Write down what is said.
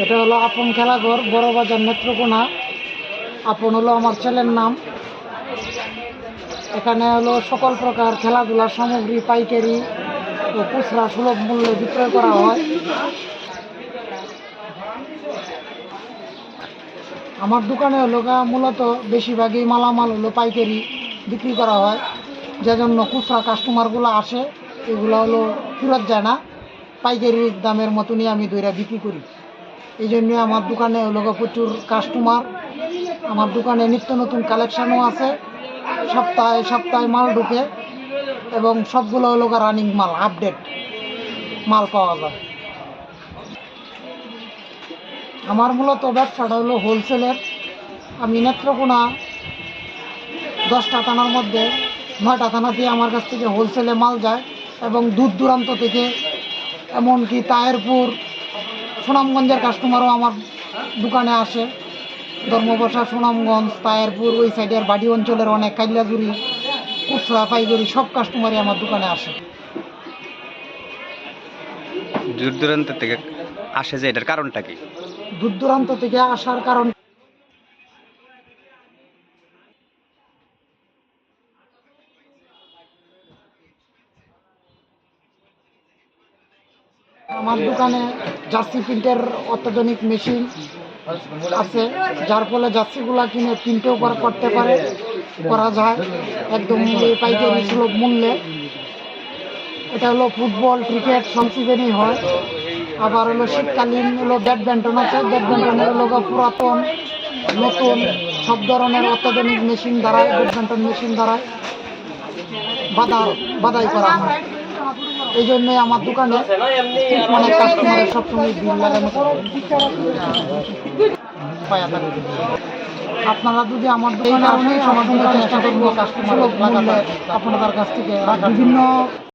এটা হলো আপন খেলাঘর বড় বাজার নেত্রকোনা। আপন হলো আমার ছেলের নাম। এখানে হলো সকল প্রকার খেলাধুলার সামগ্রী, পাইকারি ও খুচরা সুলভ মূল্যে বিক্রয় করা হয়। আমার দোকানে হলো মূলত বেশিরভাগই মালামাল হলো পাইকারি বিক্রি করা হয়। যে জন্য খুচরা কাস্টমারগুলো আসে, এগুলো হলো ফেরত যায় না। পাইকারি দামের মতনই আমি দইরা বিক্রি করি। এই জন্য আমার দোকানে গা প্রচুর কাস্টমার আমার দোকানে নিত্য নতুন কালেকশানও আছে। সপ্তাহে সপ্তাহে মাল ঢুকে এবং সবগুলো হলো রানিং মাল আপডেট মাল পাওয়া যায়। আমার মূলত ব্যবসাটা হলো হোলসেলের আমি নেত্রকোনা দশটা থানার মধ্যে, নয়টা থানা দিয়ে আমার কাছ থেকে হোলসেলে মাল যায় এবং দূর দূরান্ত থেকে, এমনকি তায়েরপুর সুনামগঞ্জের কাস্টমারও আমার দোকানে আসে। ধর্মবসা সুনামগঞ্জ তায়েরপুর ওই সাইডের বাড়ি অঞ্চলের অনেক কাইলাজুরি কুচরা পাইগুড়ি সব কাস্টমারই আমার দোকানে আসে। দূর দূরান্ত থেকে আসে যে এটার কারণটা কি? দূর দূরান্ত থেকে আসার কারণ আমার দোকানে জার্সি প্রিন্টের অত্যাধুনিক মেশিন আছে, যার ফলে জার্সিগুলা কিনে প্রিন্টও করা করতে পারে, করা যায়। একদম পাইকারি সুলভ মূল্যে। এটা হলো ফুটবল, ক্রিকেট, সব সিজনই হয়। আবার হলো শীতকালীন হলো ব্যাডমিন্টন আছে। ব্যাডমিন্টনের হলো পুরাতন, নতুন, সব ধরনের অত্যাধুনিক মেশিন দ্বারায় ব্যাডমিন্টন মেশিন দ্বারায় বাধা বাধাই করা হয়। এই জন্যই আমার দোকানে মানে কাস্টমারের সবসময় ভিড় লাগানো আপনারা যদি আমার দোকানে আসেন সমাধানের চেষ্টা করব। কাস্টমার আপনাদের কাছ থেকে বিভিন্ন